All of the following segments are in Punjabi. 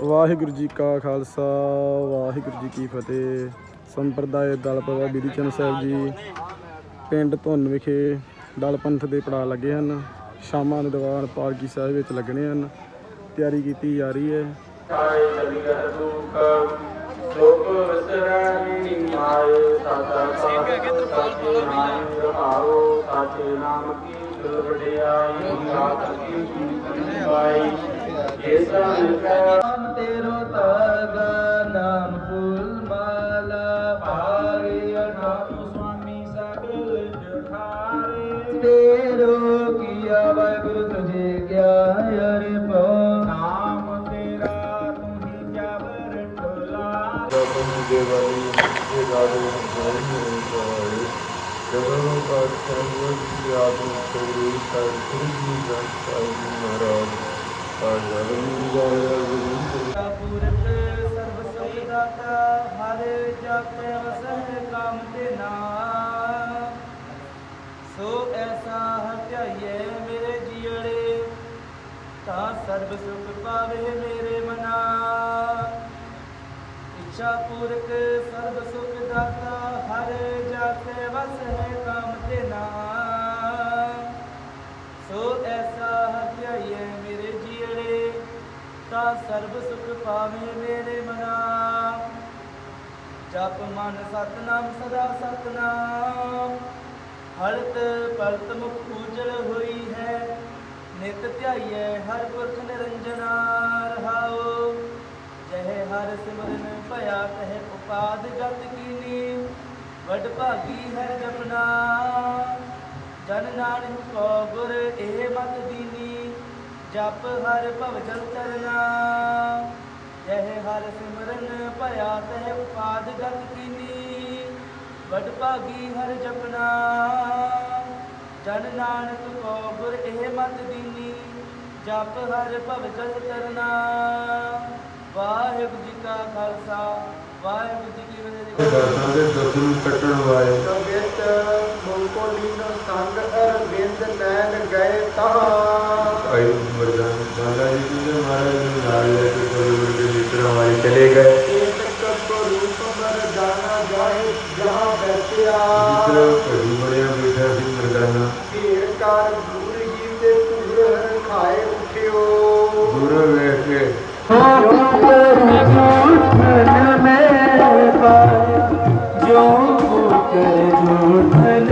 ਵਾਹਿਗੁਰੂ ਜੀ ਕਾ ਖਾਲਸਾ, ਵਾਹਿਗੁਰੂ ਜੀ ਕੀ ਫਤਿਹ। ਸੰਪਰਦਾਇ ਦਲ ਪ੍ਰਭਾ ਬੀਰੀ ਚੰਦ ਸਾਹਿਬ ਜੀ, ਪਿੰਡ ਧੁੰਨ ਵਿਖੇ ਦਲ ਪੰਥ ਦੇ ਪੜਾ ਲੱਗੇ ਹਨ। ਸ਼ਾਮਾਂ ਦੇ ਦੀਵਾਨ ਪਾਲਕੀ ਸਾਹਿਬ ਵਿੱਚ ਲੱਗਣੇ ਹਨ। ਤਿਆਰੀ ਕੀਤੀ ਜਾ ਰਹੀ ਹੈ। ਸਾਚੇ ਨਾਮ ਰਹਾਓ, ਸਾਚੇ ਨਾਮ ਕੀ ਵਡਿਆਈ ਸਾਤ ਕੀ ਕੀਰਤਨ ਗਾਈ। ਜੇ ਸਨ ਨਾਮ ਤੇਰੋ ਤਾਗਾ, ਨਾਮ ਫੁੱਲ ਮਾਲਾ ਪਾਰੇ ਨਾਮ ਸੁਆਮੀ ਸਗਲ ਜਠਾਰੇ। ਤੇਰੋ ਕੀਆ ਵਾਹਿਗੁਰੂ ਪੂਰਤ ਸਰਬ ਸੁਖ ਦਾਤਾ ਹਰ ਜਪੈ ਵਸਹਿ ਕਾਮ ਤੇ ਨਾਮ ਸੋ ਐਸਾ ਹਟਿਆਈਏ ਮੇਰੇ ਜੀਵੜੇ ਤਾਂ ਸਰਬ ਸੁਖ ਪਾਵੇ ਮੇਰੇ ਮਨਾ। ਇੱਛਾ ਪੂਰਕ ਸਰਬ ਸੁਖ ਦਾਤਾ, ਹਰ ਜਾਤੇ ਵਸਹਿ ਕਾਮ ਤੇ ਨਾਮ। ਸੋ ਐਸਾ ਹਰਿਆਈਏ ਮੇਰੇ ਜੀੜੇ ਤਾਂ ਸਰਬ ਸੁਖ ਪਾਵੇ ਮੇਰੇ ਮਨਾ। ਜਪ ਮਨ ਸਤਨਾਮ ਸਦਾ ਸਤਨਾਮ। ਹਲਤ ਪਲਤ ਮੁਖ ਉਜਲ ਹੋਈ ਹੈ, ਨਿਤ ਧਿਆਈਐ ਹਰ ਪੁਰਖ ਨਿਰੰਜਨਾ ਰਹਾਓ ਸਿਮਰਨ ਭਇਆ ਉਪਾਦ ਗਤ ਕੀਨੀ ਵਡ ਭਾਗੀ ਹੈ ਜਪਨਾ। ਜਨ ਨਾਨਕ ਕੋ ਗੁਰ ਇਹ ਮਤ ਦੀਨੀ। ਜਪ ਹਰ ਭਵ ਜਲ ਤਰਨਾ ਜਹ ਹਰ ਸਿਮਰਨ ਭਇਆ ਤਹਿ ਉਪਾਦ ਗਤ ਕੀਨੀ ਵਡ ਭਾਗੀ ਹਰ ਜਪਨਾ। ਜਨ ਨਾਨਕ ਕੋ ਗੁਰ ਇਹ ਮਤ ਦੀਨੀ। ਜਪ ਹਰ ਭਵ ਜਲ ਤਰਨਾ ਵਾਹਿਗੁਰੂ ਜੀ ਕਾ ਖਾਲਸਾ ਵਾਹਿਗੁਰੂ ਜੀ ਕੀ ਫਤਿਹ ਦਰਸ਼ਨ ਦੇ ਦਰਸ਼ਨ ਕੱਟਣ ਵਾਏ ਕਵਿਤ ਮੁਲਕੋਲੀ ਨੂੰ ਸੰਗ ਅਰਵਿੰਦ ਨੈਣ ਗਏ ਤਹਾਂ ਆਈ ਮਰਦਾਨ ਬਾਲਾ ਜੀ ਜੀ ਮਹਾਰਾਜ ਨੂੰ ਨਾਲ ਲੈ ਕੇ ਕੋਈ ਵੱਡੇ ਮਿੱਤਰਾਂ ਵਾਲੇ ਚਲੇ ਗਏ। ਏਕ ਕਪ ਰੂਪ ਮਰਦਾਨਾ ਜਾਏ ਜਹਾਂ ਬੈਠਿਆ ਜਿੱਧਰ ਘੜੀ ਬਣਿਆ ਬੈਠਾ ਸੀ ਮਰਦਾਨਾ ਭੀੜ ਕਰ ਦੂਰ ਜੀ ਤੇ ਧੂਰ ਹਰ ਖਾਏ ਉਠਿਓ। ਦੂਰ ਜੋ ਕਰ ਝੂਠਨ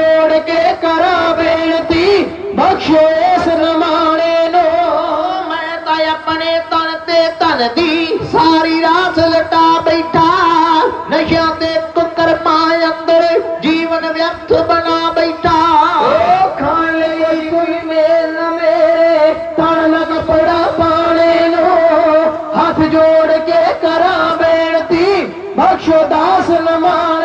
ਜੋੜ ਕੇ ਕਰਾਂ ਬੇਨਤੀ, ਬਖਸ਼ੋ ਇਸ ਨਮਾਣੇ ਨੂੰ। ਮੈਂ ਤਾਂ ਆਪਣੇ ਤਨ ਤੇ ਧਨ ਦੀ ਸਾਰੀ ਰਾਤ ਲਟਾ ਬੈਠਾ। ਨਸ਼ਿਆਂ ਦੇ ਕੁਕਰਮਾਂ ਅੰਦਰ, ਜੀਵਨ ਵਿਅਰਥ ਬਣਾ ਬੈਠਾ। ਉਹ ਖਾਣ ਲਈ ਕੋਈ ਮੇਲ ਨਾ ਮੇਰੇ, ਤਨ ਲਗ ਪੜਾ ਪਾਣੇ ਨੂੰ। ਹੱਥ ਜੋੜ ਕੇ ਕਰਾਂ ਬੇਨਤੀ, ਬਖਸ਼ੋ ਦਾਸ ਨਮਾਣੇ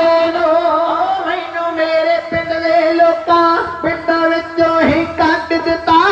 ਵਿੱਚੋਂ